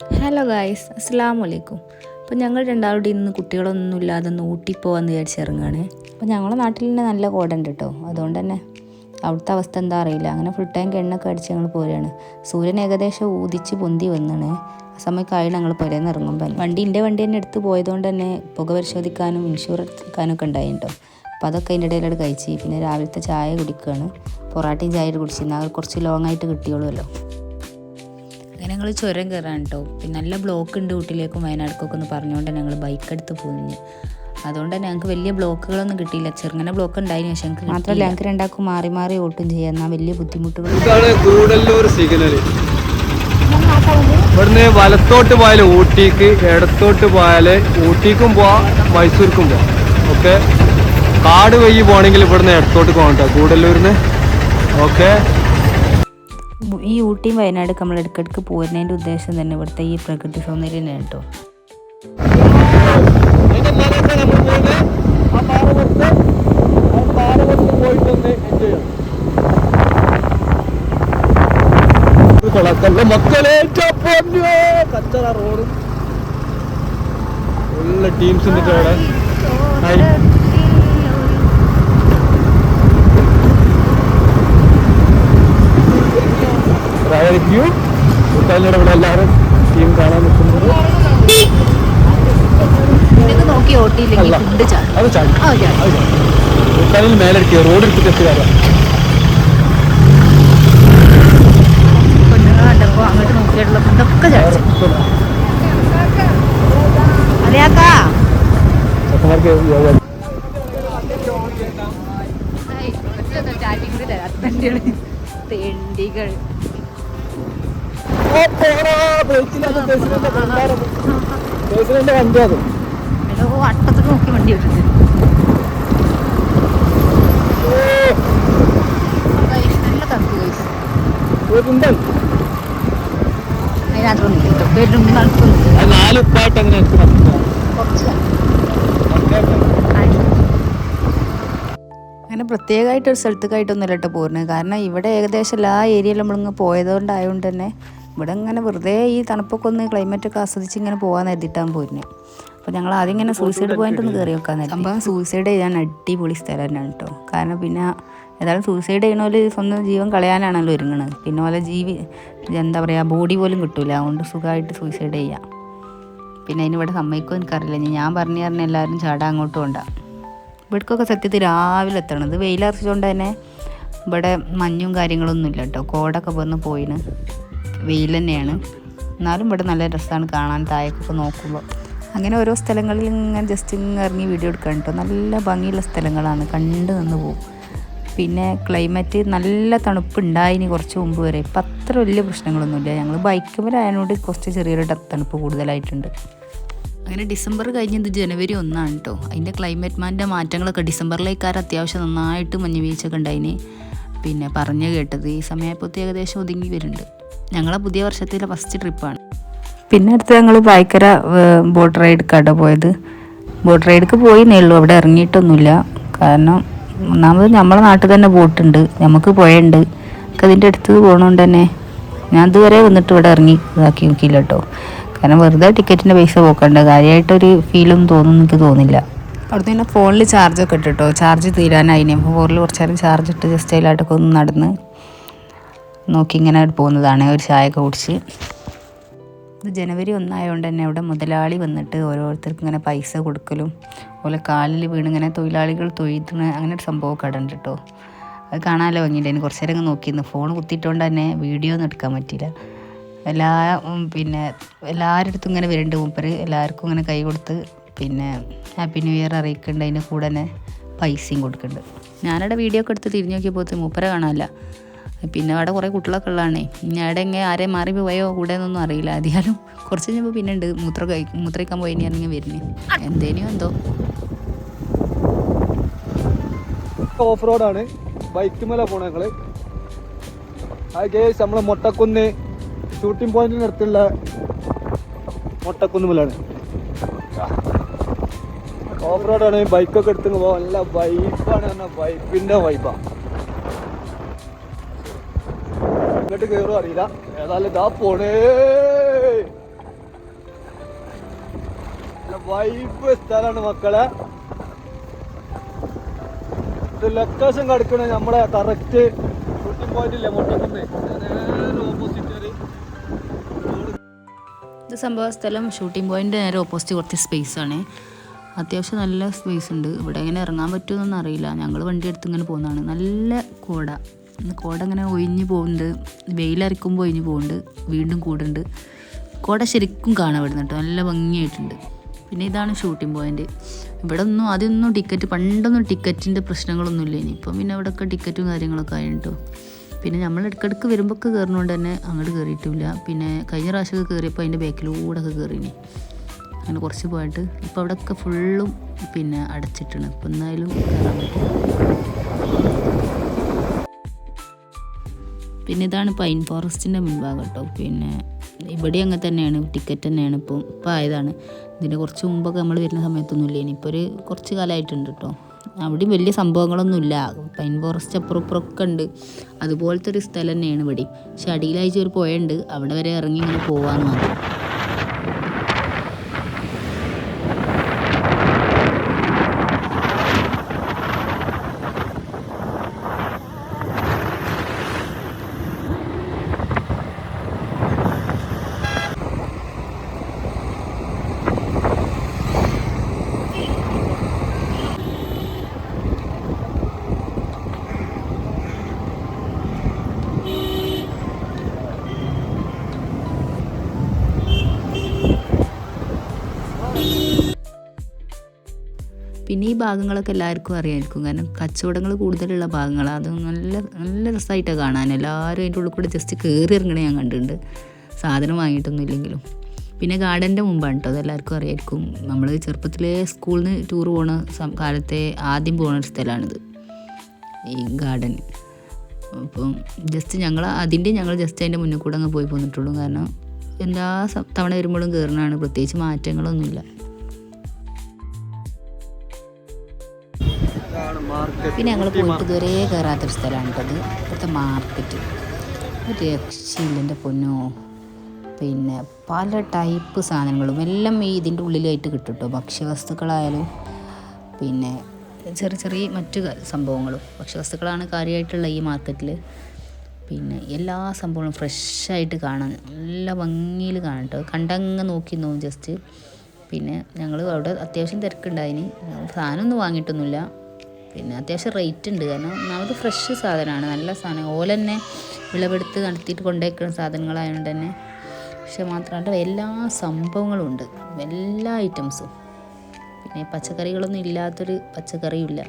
Hello guys അസ്സാം വലൈക്കും അപ്പോൾ ഞങ്ങൾ രണ്ടാളുടെ ഇന്ന് കുട്ടികളൊന്നും ഇല്ലാതെ പോകാമെന്ന് അപ്പം അപ്പോൾ ഞങ്ങളുടെ നാട്ടിൽ തന്നെ നല്ല കോടുണ്ട് കേട്ടോ അതുകൊണ്ട് തന്നെ അവിടുത്തെ അവസ്ഥ എന്താ അറിയില്ല. അങ്ങനെ ഫുൾ ടൈം കെണ്ണൊക്കെ അടിച്ച് ഞങ്ങൾ പോരുകയാണ് സൂര്യൻ ഏകദേശം ഊതിച്ച് പൊന്തി വന്നാണ്. ആ സമയക്കായി ഞങ്ങൾ പുരേന്ന് ഇറങ്ങുമ്പോൾ വണ്ടി എന്റെ വണ്ടി തന്നെ എടുത്ത് പോയതുകൊണ്ട് തന്നെ പുക പരിശോധിക്കാനും ഇൻഷുർ എടുക്കാനും ഒക്കെ ഉണ്ടായി കേട്ടോ അപ്പോൾ അതൊക്കെ അതിന്റെ ഇടയിലോട്ട് കഴിച്ച്. പിന്നെ രാവിലത്തെ ചായ കുടിക്കുകയാണ് പൊറാട്ടയും ചായ കുടിച്ചിരുന്നു അവർ കുറച്ച് ലോങ്ങായിട്ട് കിട്ടിയോളുമല്ലോ അങ്ങനെ ഞങ്ങൾ ചുരം കയറാൻ കേട്ടോ പിന്നെ നല്ല ബ്ലോക്ക് ഉണ്ട് ഊട്ടിലേക്കും വയനാട്ടിലേക്കൊക്കെ ഒന്ന് പറഞ്ഞുകൊണ്ട് ഞങ്ങൾ ബൈക്ക് എടുത്ത് പോയി അതുകൊണ്ട് തന്നെ ഞങ്ങൾക്ക് വലിയ ബ്ലോക്കുകളൊന്നും കിട്ടിയില്ല. ചെറുങ്ങനെ ബ്ലോക്ക് ഉണ്ടായിരുന്നു പക്ഷെ ഞങ്ങൾക്ക് മാത്രമല്ല ഞങ്ങൾക്ക് രണ്ടാൾക്കും മാറി മാറി ഓട്ടും ചെയ്യാം. എന്നാൽ വലിയ ബുദ്ധിമുട്ടുകൾ ഇവിടുന്ന് വലത്തോട്ട് പോയാൽ ഊട്ടിക്ക് ഇടത്തോട്ട് പോയാൽ ഊട്ടിക്കും പോവാം മൈസൂർക്കും പോവാം. ഓക്കെ? കാട് വഴി പോകണമെങ്കിൽ ഇവിടുന്ന് ഇടത്തോട്ട് പോകണം കേട്ടോ ഗൂഡല്ലൂരിന്ന് ഓക്കെ? ഈ ഊട്ടിയും വയനാട് നമ്മൾ ഇടയ്ക്കിടയ്ക്ക് പോരുന്നതിന്റെ ഉദ്ദേശം തന്നെ ഇവിടുത്തെ ഈ പ്രകൃതി സൗന്ദര്യം തന്നെ കേട്ടോ. കച്ചറ റോഡും. ഉള്ള ടീംസ് അവിടെ. ഹായ്. യു കൂട്ടാലിയുടെ ഇവിടെ എല്ലാവരും ടീം കാണാൻ നിൽക്കുന്നത്. നോക്കി ഓട്ടിയില്ലെങ്കിൽ അത് ചാടി. കൂട്ടാലിൽ മേലെടുക്കുക റോഡ് എടുത്തിട്ട് എത്തുകാരാ പെണ്ണുങ്ങൾ കണ്ടപ്പോൾ അങ്ങോട്ട് നോക്കിയിട്ടുള്ള ഫുഡൊക്കെ അറിയാക്കാ ചെക്കന്മാർക്ക് തെണ്ടികൾ. നോക്കി വണ്ടി അങ്ങനെ കുറച്ച് പ്രത്യേകമായിട്ട് ഒരു സ്ഥലത്തേക്കായിട്ടൊന്നുമില്ല കേട്ടോ പോരുന്നത് കാരണം ഇവിടെ ഏകദേശം എല്ലാ ഏരിയയിലും നമ്മളിങ്ങ് പോയതുകൊണ്ടായതുകൊണ്ട് തന്നെ ഇവിടെ ഇങ്ങനെ വെറുതെ ഈ തണുപ്പൊക്കെ ഒന്ന് ക്ലൈമറ്റൊക്കെ ആസ്വദിച്ച് ഇങ്ങനെ പോകാൻ എഴുതിയിട്ടാണ് പോരുന്നത് അപ്പോൾ ഞങ്ങൾ ആദ്യം ഇങ്ങനെ സൂയിസൈഡ് പോയിന്റ് ഒന്ന് കയറി വെക്കാൻ സംഭവം സൂയിസൈഡ് ചെയ്യാൻ അടിപൊളി സ്ഥലം തന്നെയാണ് കേട്ടോ. കാരണം പിന്നെ ഏതായാലും സൂയിസൈഡ് ചെയ്യണോൽ സ്വന്തം ജീവൻ കളയാനാണല്ലോ ഒരുങ്ങണത്. പിന്നെ പോലെ ജീവി എന്താ പറയുക ബോഡി പോലും കിട്ടൂല. അതുകൊണ്ട് സുഖമായിട്ട് സൂയിസൈഡ് ചെയ്യാം. പിന്നെ അതിനിവിടെ സമ്മതിക്കും എനിക്കറിയില്ല. ഇനി ഞാൻ പറഞ്ഞു പറഞ്ഞ എല്ലാവരും ചാടാൻ അങ്ങോട്ടും ഉണ്ടാകും ഇവിടേക്കൊക്കെ സത്യത്തിൽ രാവിലെ എത്തണം. ഇത് വെയിലറച്ചുകൊണ്ട് തന്നെ ഇവിടെ മഞ്ഞും കാര്യങ്ങളൊന്നും ഇല്ല കേട്ടോ. കോടൊക്കെ വന്ന് പോയിന്. വെയിൽ തന്നെയാണ്. എന്നാലും ഇവിടെ നല്ല രസമാണ് കാണാൻ താഴേക്കൊക്കെ നോക്കുമ്പോൾ അങ്ങനെ ഓരോ സ്ഥലങ്ങളിൽ ഇങ്ങനെ ജസ്റ്റ് ഇങ്ങനെ ഇറങ്ങി വീഡിയോ എടുക്കാൻ കേട്ടോ നല്ല ഭംഗിയുള്ള സ്ഥലങ്ങളാണ് കണ്ടു നിന്ന് പോകും പിന്നെ ക്ലൈമറ്റ് നല്ല തണുപ്പ് തണുപ്പുണ്ടായിനി കുറച്ച് മുമ്പ് വരെ. ഇപ്പം അത്ര വലിയ പ്രശ്നങ്ങളൊന്നുമില്ല. ഞങ്ങൾ ബൈക്കുമേലായതുകൊണ്ട് കുറച്ച് ചെറിയൊരു തണുപ്പ് കൂടുതലായിട്ടുണ്ട്. അങ്ങനെ ഡിസംബർ കഴിഞ്ഞത് ജനുവരി ഒന്നാണ് കേട്ടോ അതിന്റെ ക്ലൈമറ്റ് മാന്റെ മാറ്റങ്ങളൊക്കെ ഡിസംബറിലേക്കാർ അത്യാവശ്യം നന്നായിട്ട് മഞ്ഞ് വീഴ്ചയൊക്കെ ഉണ്ടായിന്. പിന്നെ പറഞ്ഞു കേട്ടത് ഈ സമയപ്പോഴത്തെ ഏകദേശം ഒതുങ്ങി വരുന്നുണ്ട്. ഞങ്ങളെ പുതിയ വർഷത്തിലെ ഫസ്റ്റ് ട്രിപ്പാണ് പിന്നെ അടുത്ത് ഞങ്ങൾ ഭയങ്കര ബോട്ട് കട പോയത്. ബോട്ട് റൈഡ്ക്ക് പോയിന്നേ ഉള്ളൂ അവിടെ ഇറങ്ങിയിട്ടൊന്നുമില്ല. കാരണം ഒന്നാമത് നമ്മളെ നാട്ടിൽ തന്നെ ബോട്ടുണ്ട് നമുക്ക് പുഴയുണ്ട്. ഒക്കെ അതിന്റെ അടുത്ത് പോകണോണ്ട് തന്നെ ഞാൻ ഇതുവരെ വന്നിട്ട് ഇവിടെ ഇറങ്ങി ഇതാക്കി നോക്കിയില്ല കേട്ടോ. കാരണം വെറുതെ ടിക്കറ്റിന്റെ പൈസ പോക്കണ്ട കാര്യമായിട്ടൊരു ഫീലൊന്നും തോന്നുന്നു എനിക്ക് തോന്നില്ല. അവിടുന്ന് പിന്നെ ഫോണിൽ ചാർജൊക്കെ ഇട്ടിട്ടോ. ചാർജ് തീരാനായിനി അപ്പോൾ ഫോണിൽ കുറച്ച് നേരം ചാർജ് ഇട്ട് ജസ്റ്റ് അതിലായിട്ടൊക്കെ ഒന്ന് നടന്ന് നോക്കി ഇങ്ങനെ പോകുന്നതാണ്. ഒരു ചായയൊക്കെ കുടിച്ച്. ഇത് ജനുവരി ഒന്നായതുകൊണ്ട് തന്നെ അവിടെ മുതലാളി വന്നിട്ട് ഓരോരുത്തർക്കും ഇങ്ങനെ പൈസ കൊടുക്കലും അതുപോലെ കാലിൽ വീണ് ഇങ്ങനെ തൊഴിലാളികൾ തൊഴുത്തുന്ന അങ്ങനെ ഒരു സംഭവമൊക്കെ അവിടെ കേട്ടോ അത് കാണാനല്ലോ ഭംഗിയുണ്ട്. എനിക്ക് കുറച്ച് നേരം നോക്കിയിരുന്നു ഫോൺ കുത്തിയിട്ടുകൊണ്ട് തന്നെ വീഡിയോ ഒന്നും എടുക്കാൻ പറ്റിയില്ല. എല്ലാ പിന്നെ എല്ലാവരുടെ അടുത്തും ഇങ്ങനെ വരുന്നുണ്ട് മൂപ്പർ എല്ലാവർക്കും ഇങ്ങനെ കൈ കൊടുത്ത് പിന്നെ ഹാപ്പി ന്യൂ ഇയർ അറിയിക്കുന്നുണ്ട് അതിന്റെ കൂടെ തന്നെ പൈസയും കൊടുക്കുന്നുണ്ട് ഞാനവിടെ വീഡിയോ ഒക്കെ എടുത്ത് തിരിഞ്ഞു നോക്കിയപ്പോൾ മൂപ്പര കാണാനില്ല. പിന്നെ അവിടെ കുറേ കുട്ടികളൊക്കെ ഉള്ളതാണേ. അവിടെ എങ്ങനെ ആരെയും മാറി പോയോ കൂടെ എന്നൊന്നും അറിയില്ല. അധികാലും കുറച്ച് കഴിഞ്ഞപ്പോൾ പിന്നെ ഉണ്ട്. മൂത്ര കഴി മൂത്രയ്ക്കാൻ പോയി ഇറങ്ങി വരുന്നേ. എന്തേനും എന്തോ. ഓഫ് റോഡാണ് ബൈക്ക് മേലെ പോണ നമ്മളെ മൊട്ടക്കുന്ന് ഷൂട്ടിംഗ് പോയിന്റിന് അടുത്തുള്ള മൊട്ടക്കുന്ന് മേലാണ്. ഓഫ് റോഡാണ് ബൈക്കൊക്കെ എടുത്തു പോകാൻ നല്ല വൈബാണ് പറഞ്ഞാൽ വൈബിന്റെ വൈബാ ഇങ്ങോട്ട് കയറും അറിയില്ല. ഏതായാലും ഇതാ പോണേ. വൈബ് സ്ഥലമാണ് മക്കളെ. ലൊക്കേഷൻ കിടക്കണ നമ്മുടെ കറക്റ്റ് ഷൂട്ടിംഗ് പോയിന്റ് ഇല്ലേ? മുട്ടക്കുന്ന്. നേരെ സംഭവ സ്ഥലം ഷൂട്ടിംഗ് പോയിന്റ് നേരെ ഓപ്പോസിറ്റ് കുറച്ച് സ്പേസ് ആണ്. അത്യാവശ്യം നല്ല സ്പേസ് ഉണ്ട്. ഇവിടെ എങ്ങനെ ഇറങ്ങാൻ പറ്റുമെന്നൊന്നും അറിയില്ല. ഞങ്ങൾ വണ്ടി എടുത്ത് ഇങ്ങനെ പോകുന്നതാണ്. നല്ല കോട. കോട ഇങ്ങനെ ഒഴിഞ്ഞു പോകുന്നുണ്ട്. വെയിലറിക്കുമ്പോൾ ഒഴിഞ്ഞു പോകുന്നുണ്ട്. വീണ്ടും കൂടുണ്ട് കോട ശരിക്കും കാണാൻ പറ്റുന്നുണ്ട് നല്ല ഭംഗിയായിട്ടുണ്ട്. പിന്നെ ഇതാണ് ഷൂട്ടിംഗ് പോയിന്റ് ഇവിടെ ഒന്നും ആദ്യമൊന്നും ടിക്കറ്റ് പണ്ടൊന്നും ടിക്കറ്റിന്റെ പ്രശ്നങ്ങളൊന്നും ഇല്ല ഇനി. ഇപ്പം പിന്നെ അവിടെയൊക്കെ ടിക്കറ്റും കാര്യങ്ങളൊക്കെ ആയിട്ടോ പിന്നെ നമ്മൾ ഇടയ്ക്കിടയ്ക്ക് വരുമ്പോൾ കയറുന്നതുകൊണ്ട് തന്നെ അങ്ങോട്ട് കയറിയിട്ടില്ല പിന്നെ കഴിഞ്ഞ പ്രാവശ്യമൊക്കെ കയറിയപ്പോൾ അതിന്റെ ബാക്കിലൂടെ ഒക്കെ കയറിനി അങ്ങനെ കുറച്ച് പോയിട്ട് ഇപ്പോൾ അവിടെയൊക്കെ ഫുള്ളും പിന്നെ അടച്ചിട്ടാണ്. ഇപ്പം എന്തായാലും കയറാൻ പറ്റും പിന്നെ ഇതാണ് പൈൻ ഫോറസ്റ്റിന്റെ മുൻഭാഗം കേട്ടോ. പിന്നെ ഇവിടെ അങ്ങനെ തന്നെയാണ്. ടിക്കറ്റ് തന്നെയാണ് ഇപ്പം ഇപ്പം ആയതാണ്. ഇതിന് കുറച്ച് മുമ്പൊക്കെ നമ്മൾ വരുന്ന സമയത്തൊന്നും ഇല്ല ഇനിയിപ്പോൾ ഒരു കുറച്ച് കാലമായിട്ടുണ്ട് കേട്ടോ. അവിടെയും വലിയ സംഭവങ്ങളൊന്നുമില്ല പൈൻ ഫോറസ്റ്റ് അപ്പുറം ഇപ്പുറമൊക്കെ ഉണ്ട്. അതുപോലത്തെ ഒരു സ്ഥലം തന്നെയാണ് ഇവിടെ പക്ഷെ അടിയിലാഴ്ച ഒരു പുഴയുണ്ട് അവിടെ വരെ ഇറങ്ങി ഇങ്ങനെ പോകാമെന്ന് മാത്രം. പിന്നെ ഈ ഭാഗങ്ങളൊക്കെ എല്ലാവർക്കും അറിയാമായിരിക്കും കാരണം കച്ചവടങ്ങൾ കൂടുതലുള്ള ഭാഗങ്ങളാണ് അത് നല്ല നല്ല രസമായിട്ടാണ് കാണാൻ. എല്ലാവരും അതിന്റെ ഉള്ളിൽ കൂടെ ജസ്റ്റ് കയറി ഇറങ്ങണേ ഞാൻ കണ്ടിട്ടുണ്ട്. സാധനം വാങ്ങിയിട്ടൊന്നും ഇല്ലെങ്കിലും. പിന്നെ ഗാർഡന്റെ മുമ്പാണ് കേട്ടോ അതെല്ലാവർക്കും അറിയായിരിക്കും. നമ്മൾ ചെറുപ്പത്തിലെ സ്കൂളിൽ നിന്ന് ടൂർ പോണ കാലത്തെ ആദ്യം പോണ ഒരു സ്ഥലമാണിത് ഈ ഗാർഡൻ. അപ്പം ജസ്റ്റ് ഞങ്ങൾ അതിന്റെ ഞങ്ങൾ ജസ്റ്റ് അതിന്റെ മുന്നിൽ കൂടെ അങ്ങ് പോയി പോന്നിട്ടുള്ളൂ. കാരണം എല്ലാ തവണ വരുമ്പോഴും കയറുന്നതാണ് പ്രത്യേകിച്ച് മാറ്റങ്ങളൊന്നുമില്ല. പിന്നെ ഞങ്ങൾ പോയിട്ട് ഇതുവരെ കയറാത്തൊരു സ്ഥലമാണ് കേട്ടത് ഇവിടുത്തെ മാർക്കറ്റ് ഒരു രക്ഷയില്ലെന്റെ പൊന്നോ. പിന്നെ പല ടൈപ്പ് സാധനങ്ങളും. എല്ലാം ഈ ഇതിന്റെ ഉള്ളിലായിട്ട് കിട്ടും കേട്ടോ ഭക്ഷ്യവസ്തുക്കളായാലും പിന്നെ ചെറിയ ചെറിയ മറ്റു സംഭവങ്ങളും. ഭക്ഷ്യവസ്തുക്കളാണ് കാര്യമായിട്ടുള്ള ഈ മാർക്കറ്റിൽ പിന്നെ എല്ലാ സംഭവങ്ങളും ഫ്രഷായിട്ട് കാണാൻ നല്ല ഭംഗിയിൽ കാണാം കേട്ടോ കണ്ടങ്ങ് നോക്കി നോവും ജസ്റ്റ് പിന്നെ ഞങ്ങൾ അവിടെ അത്യാവശ്യം തിരക്കുണ്ടായിന്. സാധനമൊന്നും വാങ്ങിയിട്ടൊന്നുമില്ല. പിന്നെ അത്യാവശ്യം റേറ്റ് ഉണ്ട്. കാരണം ഒന്നാമത് ഫ്രഷ് സാധനമാണ്. നല്ല സാധനം ഓല തന്നെ വിളവെടുത്ത് നടത്തിയിട്ട് കൊണ്ടുവയ്ക്കുന്ന സാധനങ്ങളായതുകൊണ്ട് തന്നെ. പക്ഷെ മാത്രമല്ല എല്ലാ സംഭവങ്ങളും ഉണ്ട്. എല്ലാ ഐറ്റംസും പിന്നെ പച്ചക്കറികളൊന്നും ഇല്ലാത്തൊരു പച്ചക്കറിയും ഇല്ല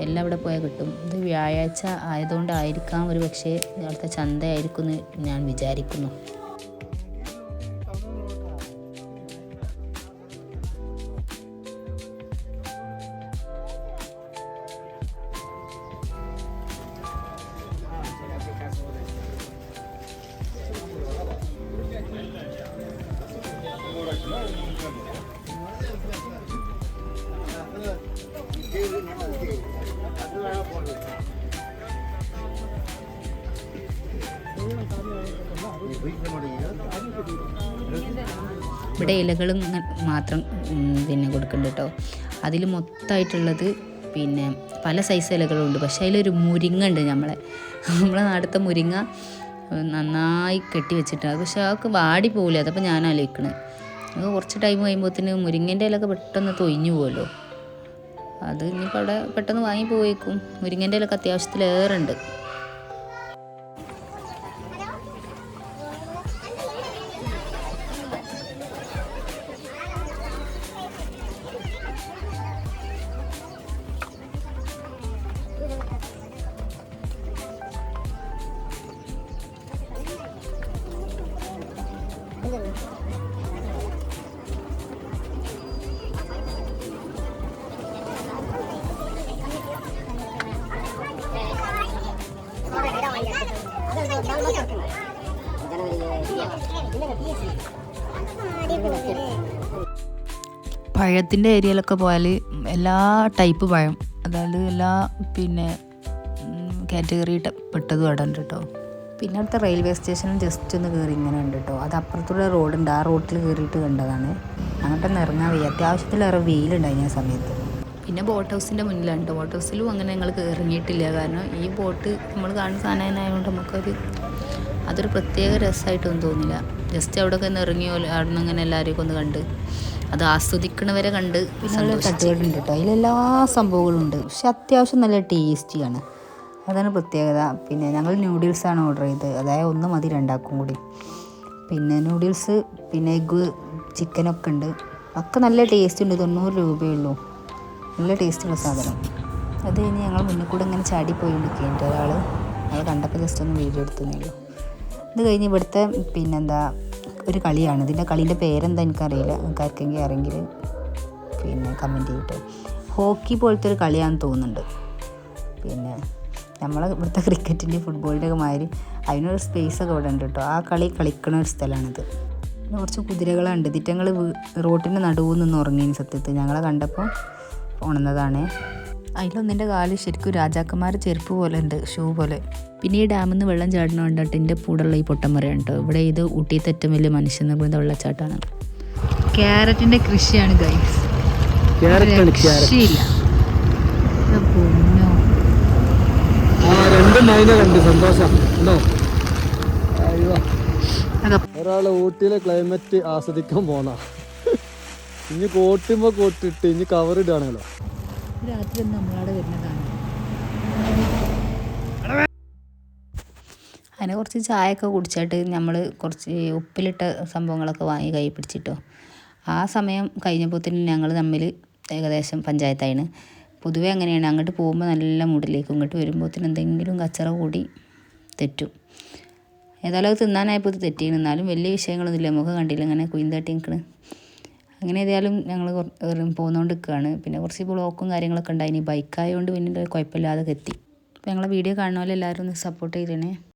എല്ലാം ഇവിടെ പോയാൽ കിട്ടും. ഇത് വ്യാഴാഴ്ച ആയതുകൊണ്ടായിരിക്കാം ഒരു പക്ഷേ അവിടുത്തെ ചന്തയായിരിക്കും എന്ന് ഞാൻ വിചാരിക്കുന്നു. ഇവിടെ ഇലകളും മാത്രം പിന്നെ കൊടുക്കുന്നുണ്ട് കേട്ടോ അതിൽ മൊത്തമായിട്ടുള്ളത് പിന്നെ പല സൈസ് ഇലകളുണ്ട്. പക്ഷേ അതിലൊരു മുരിങ്ങ ഉണ്ട് നമ്മളെ നമ്മളെ നാടത്തെ മുരിങ്ങ നന്നായി കെട്ടി വെച്ചിട്ടുണ്ട് പക്ഷെ അതൊക്കെ വാടി പോകില്ല അതപ്പോൾ ഞാൻ ആലോചിക്കണേ അത് കുറച്ച് ടൈം കഴിയുമ്പോഴത്തേന് മുരിങ്ങേന്റെ ഇലൊക്കെ പെട്ടെന്ന് തൊയിഞ്ഞു പോകുമല്ലോ അത് ഇനിയിപ്പോൾ അവിടെ പെട്ടെന്ന് വാങ്ങി പോയേക്കും മുരിങ്ങേന്റെ ഇലൊക്കെ അത്യാവശ്യത്തിലേറെ ഉണ്ട്. പഴത്തിന്റെ ഏരിയയിലൊക്കെ പോയാൽ എല്ലാ ടൈപ്പ് പഴം. അതായത് എല്ലാ പിന്നെ കാറ്റഗറി പെട്ടതും അവിടെ ഉണ്ട് കേട്ടോ പിന്നെ അടുത്ത റെയിൽവേ സ്റ്റേഷനിൽ ജസ്റ്റ് ഒന്ന് കയറി ഇങ്ങനെ ഉണ്ട് കേട്ടോ അത് അപ്പുറത്തൂടെ റോഡുണ്ട് ആ റോട്ടിൽ കയറിയിട്ട് കണ്ടതാണ്. അങ്ങോട്ടൊന്ന് ഇറങ്ങാൻ വയ്യ. അത്യാവശ്യത്തിലേറെ വെയിലുണ്ടായിരുന്നു ആ സമയത്ത്. പിന്നെ ബോട്ട് ഹൗസിന്റെ മുന്നിലാണ് കേട്ടോ ബോട്ട് ഹൗസിലും അങ്ങനെ ഞങ്ങൾ ഇറങ്ങിയിട്ടില്ല കാരണം ഈ ബോട്ട് നമ്മൾ കാണുന്ന സാധനമായതുകൊണ്ട് നമുക്കൊരു അതൊരു പ്രത്യേക രസമായിട്ടൊന്നും തോന്നില്ല. ജസ്റ്റ് അവിടെയൊക്കെ ഒന്ന് ഇറങ്ങിയോ അവിടെ നിന്ന് അങ്ങനെ എല്ലാവരെയൊക്കെ ഒന്ന് കണ്ട് അത് ആസ്വദിക്കണവരെ കണ്ട് തട്ടുകടുണ്ട് കേട്ടോ അതിലെല്ലാ സംഭവങ്ങളും ഉണ്ട് പക്ഷെ അത്യാവശ്യം നല്ല ടേസ്റ്റിയാണ്. അതാണ് പ്രത്യേകത. പിന്നെ ഞങ്ങൾ ന്യൂഡിൽസാണ് ഓർഡർ ചെയ്തത്. അതായത് ഒന്ന് മതി രണ്ടാക്കും കൂടി. പിന്നെ ന്യൂഡിൽസ് പിന്നെ എഗ്ഗ് ചിക്കനൊക്കെ ഉണ്ട്. ഒക്കെ നല്ല ടേസ്റ്റ് ഉണ്ട്. തൊണ്ണൂറ് രൂപയേ ഉള്ളൂ. നല്ല ടേസ്റ്റുള്ള സാധനം. അത് കഴിഞ്ഞ് ഞങ്ങൾ മുന്നിൽ കൂടെ ഇങ്ങനെ ചാടി പോയി കൊണ്ടിരിക്കുകയുണ്ട് ഒരാൾ അത് കണ്ടപ്പോൾ ജസ്റ്റ് ഒന്ന് വീഡിയോ എടുത്തതേ ഉള്ളൂ. ഇത് കഴിഞ്ഞ് ഇവിടുത്തെ പിന്നെന്താ ഒരു കളിയാണ്. ഇതിന്റെ കളീന്റെ പേരെന്താ എനിക്കറിയില്ല. ആർക്കെങ്കിലും അറിയെങ്കിൽ പിന്നെ കമന്റ് ചെയ്തിട്ട് ഹോക്കി പോലത്തെ ഒരു കളിയാണെന്ന് തോന്നുന്നുണ്ട്. പിന്നെ നമ്മളെ ഇവിടുത്തെ ക്രിക്കറ്റിന്റെ ഫുട്ബോളിന്റെ ഒക്കെ മാതിരി അതിനൊരു സ്പേസ് ഒക്കെ ഇവിടെ ഉണ്ട് കേട്ടോ ആ കളി കളിക്കണ ഒരു സ്ഥലമാണിത്. പിന്നെ കുറച്ച് കുതിരകളുണ്ട് ഇതിറ്റങ്ങൾ റോട്ടിന്റെ നടുവിൽ നിന്ന് ഉറങ്ങിയതിന് സത്യത്തിൽ. ഞങ്ങളെ കണ്ടപ്പോൾ ഉണർന്നതാണ്. അതിലൊന്നിന്റെ കാൽ ശരിക്കും രാജാക്കന്മാർ ചെരുപ്പ് പോലെ ഉണ്ട് ഷൂ പോലെ. പിന്നെ ഈ ഡാമിൽ നിന്ന് വെള്ളം ചാടണ കണ്ടിട്ട് എന്റെ കൂടെയുള്ള ഈ പൊട്ടമരയാണ് കേട്ടോ. ഇവിടെ ഇത് ഊട്ടിയത്തെ ഏറ്റവും വലിയ മനുഷ്യൻ നിർമ്മിത വെള്ളച്ചാട്ടമാണ്. ക്യാരറ്റിന്റെ കൃഷിയാണ് ഗൈസ് ഒരാൾ ഊട്ടിയിലെ ക്ലൈമറ്റ് ആസ്വദിക്കാൻ പോണ ഇനി കോട്ടുമ്പോ കോട്ടിട്ട് ഇനി കവർ ഇടാണല്ലോ രാത്രി നമ്മളവിടെ വരുന്നതാണ്. അങ്ങനെ കുറച്ച് ചായയൊക്കെ കുടിച്ചിട്ട് നമ്മൾ കുറച്ച് ഉപ്പിലിട്ട സംഭവങ്ങളൊക്കെ വാങ്ങി കൈ പിടിച്ചിട്ടോ. ആ സമയം കഴിഞ്ഞപ്പോഴത്തേന് ഞങ്ങൾ തമ്മിൽ ഏകദേശം പഞ്ചായത്തായിന് പൊതുവെ അങ്ങനെയാണ്. അങ്ങോട്ട് പോകുമ്പോൾ നല്ല മൂടിലേക്കും ഇങ്ങോട്ട് വരുമ്പോഴത്തേന് എന്തെങ്കിലും കച്ചറ കൂടി തെറ്റും. ഏതായാലും അത് തിന്നാനായപ്പോൾ തെറ്റിയിരുന്നു വലിയ വിഷയങ്ങളൊന്നുമില്ല. നമുക്ക് കണ്ടില്ല? അങ്ങനെ കുയിന്തട്ടി നിൽക്കണ് അങ്ങനെ ഏതായാലും ഞങ്ങൾ പോകുന്നതുകൊണ്ട് നിൽക്കുകയാണ് പിന്നെ കുറച്ച് ബ്ലോക്കും കാര്യങ്ങളൊക്കെ ഉണ്ടായിനി. ബൈക്കായതുകൊണ്ട് പിന്നെ കുഴപ്പമില്ലാതെ എത്തി അപ്പോൾ ഞങ്ങളെ വീഡിയോ കാണുന്നവരെല്ലാവരും ഒന്ന് സപ്പോർട്ട് ചെയ്തേണേ